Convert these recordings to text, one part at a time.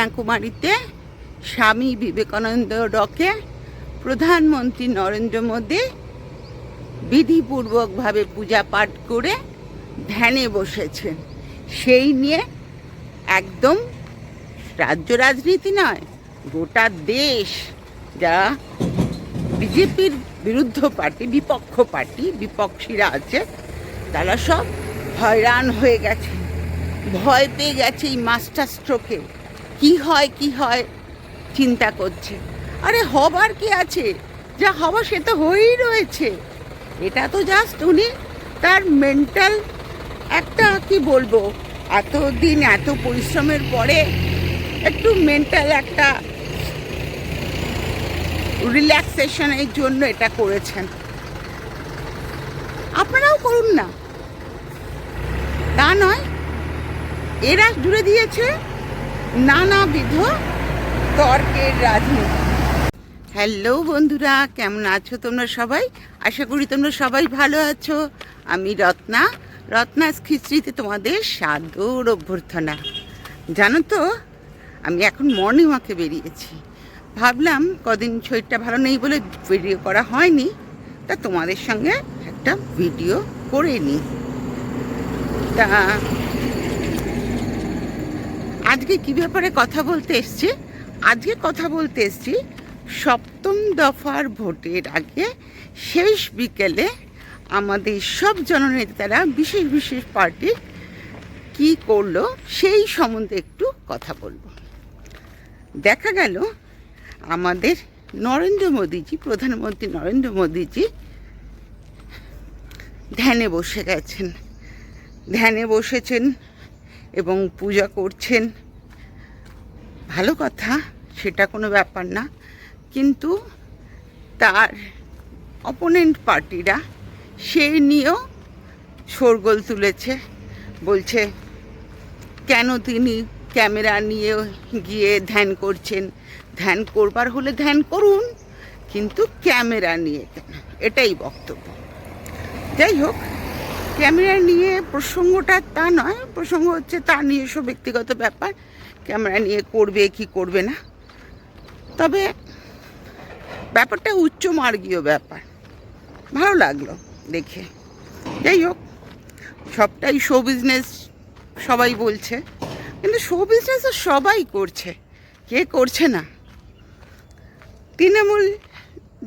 কন্যাকুমারীতে স্বামী বিবেকানন্দ ডকে প্রধানমন্ত্রী নরেন্দ্র মোদী বিধিপূর্বকভাবে পূজা পাঠ করে ধ্যানে বসেছেন সেই নিয়ে একদম রাজ্য রাজনীতি নয়, গোটা দেশ যা বিজেপির বিরুদ্ধ পার্টি, বিপক্ষ পার্টি, বিপক্ষীরা আছে, তারা সব হয়রান হয়ে গেছে। ভয় পেয়ে গেছে এই মাস্টার স্ট্রোকে। কি হয় কি হয়, চিন্তা করছে। আরে, হবার কি আছে? যা হওয়া সে তো হয়েই রয়েছে। এটা তো জাস্ট উনি তার মেন্টাল একটা কি বলব, এতদিন এত পরিশ্রমের পরে একটু মেন্টাল একটা রিল্যাক্সেশনের জন্য এটা করেছেন। আপনারাও করুন না। তা নয়, এরা জুড়ে দিয়েছে। নানাবিধ তর্কের রাজনীতি। হ্যালো বন্ধুরা, কেমন আছো তোমরা সবাই? আশা করি তোমরা সবাই ভালো আছো। আমি রত্না। রত্নাস খিচড়িতে তোমাদের সাদর অভ্যর্থনা। জানো তো, আমি এখন মর্নিং ওয়াকে বেরিয়েছি। ভাবলাম কদিন শরীরটা ভালো নেই বলে ভিডিও করা হয়নি, তা তোমাদের সঙ্গে একটা ভিডিও করে নিই। তা আজকে কি ব্যাপারে কথা বলতে এসছি? আজকে কথা বলতে এসছি সপ্তম দফার ভোটের আগে শেষ বিকেলে আমাদের সব জননেতারা, বিশেষ বিশেষ পার্টি, কি করল সেই সম্বন্ধে একটু কথা বলব। দেখা গেল আমাদের নরেন্দ্র মোদীজি, প্রধানমন্ত্রী নরেন্দ্র মোদীজি ধ্যানে বসে গেছেন। ধ্যানে বসেছেন এবং পূজা করছেন। ভালো কথা, সেটা কোনো ব্যাপার না। কিন্তু তার অপোনেন্ট পার্টিরা সেই নিয়েও শোরগোল তুলেছে। বলছে, কেন তিনি ক্যামেরা নিয়ে গিয়ে ধ্যান করছেন? ধ্যান করবার হলে ধ্যান করুন, কিন্তু ক্যামেরা নিয়ে কেন? এটাই বক্তব্য। যাই হোক, ক্যামেরা নিয়ে প্রসঙ্গটা তা নয়, প্রসঙ্গ হচ্ছে তার নিজস্ব ব্যক্তিগত ব্যাপার। ক্যামেরা নিয়ে করবে, কি করবে না? তবে ব্যাপারটা উচ্চ মার্গীয় ব্যাপার। ভালো লাগল দেখে। যাই হোক, সবটাই শো বিজনেস সবাই বলছে। কিন্তু শো বিজনেস সবাই করছে, কে করছে না? তৃণমূল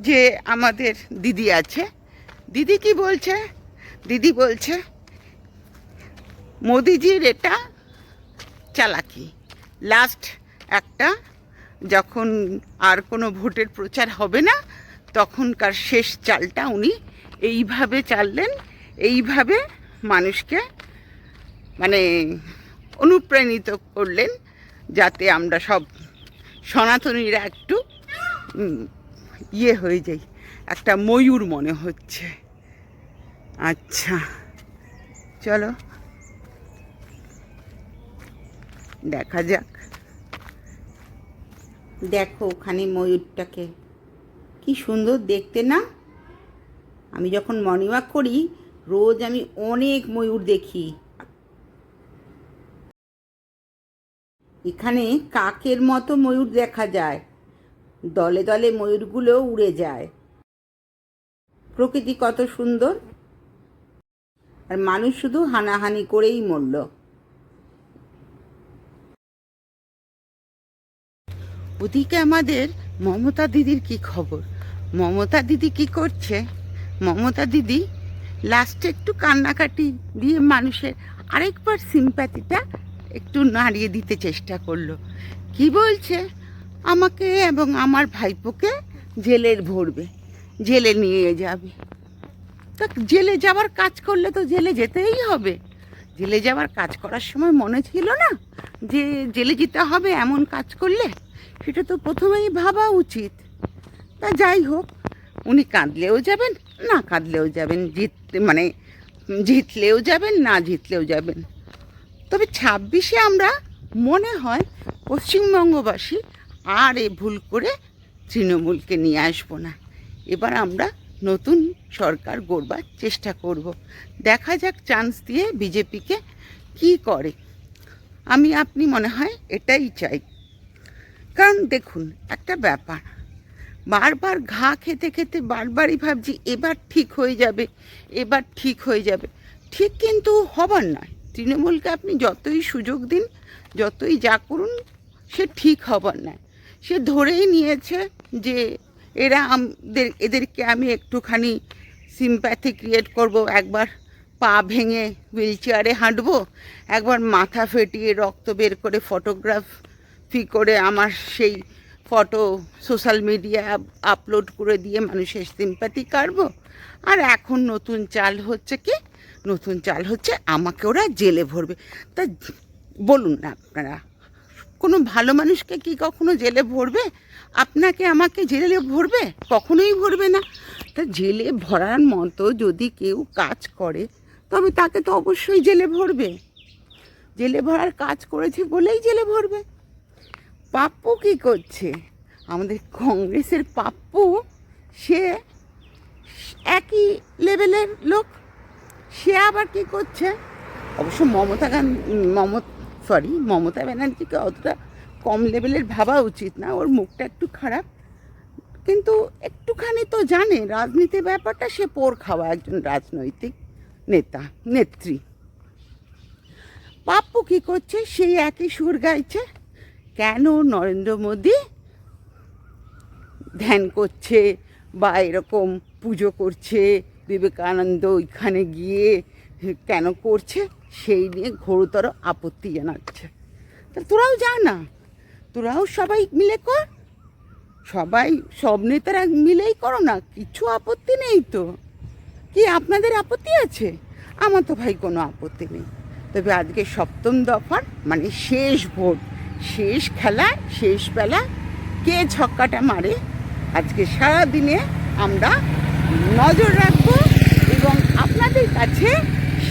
যে আমাদের দিদি আছে, দিদি কি বলছে? দিদি বলছে, মোদিজির এটা চালাকি। লাস্ট একটা, যখন আর কোনো ভোটের প্রচার হবে না, তখনকার শেষ চালটা উনি এইভাবে চাললেন, এইভাবে মানুষকে মানে অনুপ্রাণিত করলেন, যাতে আমরা সব সনাতনীরা একটু ইয়ে হয়ে যাই। একটা ময়ূর মনে হচ্ছে। আচ্ছা চলো। দেখা যাক। দেখো ওখানে ময়ূরটাকে। কি সুন্দর দেখতে না? আমি যখন মর্নিং ওয়াক করি, রোজ আমি অনেক ময়ূর দেখি। এখানে কাকের মতো ময়ূর দেখা যায়। দলে দলে ময়ূরগুলো উড়ে যায়। প্রকৃতি কত সুন্দর। আর মানুষ শুধু হানাহানি করেই মরল। ওদিকে আমাদের মমতা দিদির কি খবর? মমতা দিদি কি করছে? মমতা দিদি লাস্টে একটু কান্নাকাটি দিয়ে মানুষের আরেকবার সিম্প্যাথিটা একটু নাড়িয়ে দিতে চেষ্টা করল। কি বলছে? আমাকে এবং আমার ভাইপোকে জেলের ভরবে, জেলে নিয়ে যাবে। তা জেলে যাওয়ার কাজ করলে তো জেলে যেতেই হবে। জেলে যাওয়ার কাজ করার সময় মনে ছিল না যে জেলে যেতে হবে এমন কাজ করলে? সেটা তো প্রথমেই ভাবা উচিত। তা যাই হোক, উনি কাঁদলেও যাবেন, না কাঁদলেও যাবেন জিততে মানে জিতলেও যাবেন, না জিতলেও যাবেন। তবে ছাব্বিশে আমরা মনে হয় পশ্চিমবঙ্গবাসী আর এ ভুল করে তৃণমূলকে নিয়ে আসব না। এবার আমরা নতুন সরকার গড়বার চেষ্টা করব। দেখা যাক চান্স দিয়ে বিজেপিকে কি করে। আমি, আপনি মনে হয় এটাই চাই। কারণ দেখুন, একটা ব্যাপার। বারবার ঘা খেতে খেতে বারবারই ভাবছি, এবার ঠিক হয়ে যাবে, এবার ঠিক হয়ে যাবে। ঠিক কিন্তু হবার নয়। তৃণমূলকে আপনি যতই সুযোগ দিন, যতই যা করুন, সে ঠিক হবার নয়। সে ধরেই নিয়েছে যে, এরা আমাদের, এদেরকে আমি একটুখানি সিম্প্যাথি ক্রিয়েট করব, একবার পা ভেঙে হুইল চেয়ারে হাঁটবো, একবার মাথা ফেটিয়ে রক্ত বের করে ফটোগ্রাফি করে আমার সেই ফটো সোশ্যাল মিডিয়া আপলোড করে দিয়ে মানুষের সিম্প্যাথি কাটবো। আর এখন নতুন চাল হচ্ছে কি? নতুন চাল হচ্ছে আমাকে ওরা জেলে ভরবে। তা বলুন না আপনারা, কোনো ভালো মানুষকে কি কখনো জেলে ভরবে? আপনাকে আমাকে জেলে ভরবে? কখনোই ভরবে না। তা জেলে ভরার মতো যদি কেউ কাজ করে, তবে তাকে তো অবশ্যই জেলে ভরবে। জেলে ভরার কাজ করেছে বলেই জেলে ভরবে। পাপ্পু কি করছে? আমাদের কংগ্রেসের পাপ্পু, সে একই লেভেলের লোক, সে আবার কি করছে? অবশ্য মমতা গান মমতা সরি মমতা ব্যানার্জিকে অতটা কম লেভেলের ভাবা উচিত না, ওর মুখটা একটু খারাপ। কিন্তু একটুখানি তো জানে, রাজনীতির ব্যাপারটা সে পোর খাওয়া একজন রাজনৈতিক নেতা, নেত্রী। পাপ্পু কী করছে? সেই একই সুর গাইছে। কেন নরেন্দ্র মোদী ধ্যান করছে বা এরকম পুজো করছে? বিবেকানন্দ ওইখানে গিয়ে কেন করছে? সেই নিয়ে ঘোরতর আপত্তি জানাচ্ছে। তা তোরাও যা না। তোরাও সবাই মিলে কর। সবাই, সব নেতারা মিলেই করো না। কিছু আপত্তি নেই তো। কি আপনাদের আপত্তি আছে? আমার তো ভাই কোনো আপত্তি নেই। তবে আজকে সপ্তম দফার মানে শেষ ভোট। শেষ খেলা, শেষ বেলা কে ছক্কাটা মারে? আজকে সারা দিনে আমরা নজর রাখব এবং আপনাদের কাছে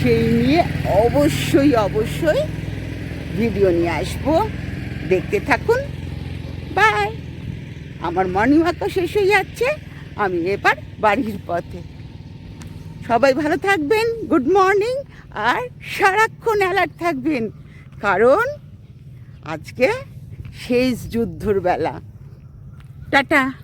সেই নিয়ে অবশ্যই অবশ্যই ভিডিও নিয়ে আসব। দেখতে থাকুন। বাই আমার মর্নিং ওয়াকও শেষ হয়ে যাচ্ছে। আমি এবার বাড়ির পথে। সবাই ভালো থাকবেন গুড মর্নিং আর সারাক্ষণ অ্যালার্ট থাকবেন। কারণ আজকে শেষ যুদ্ধর বেলা। টাটা।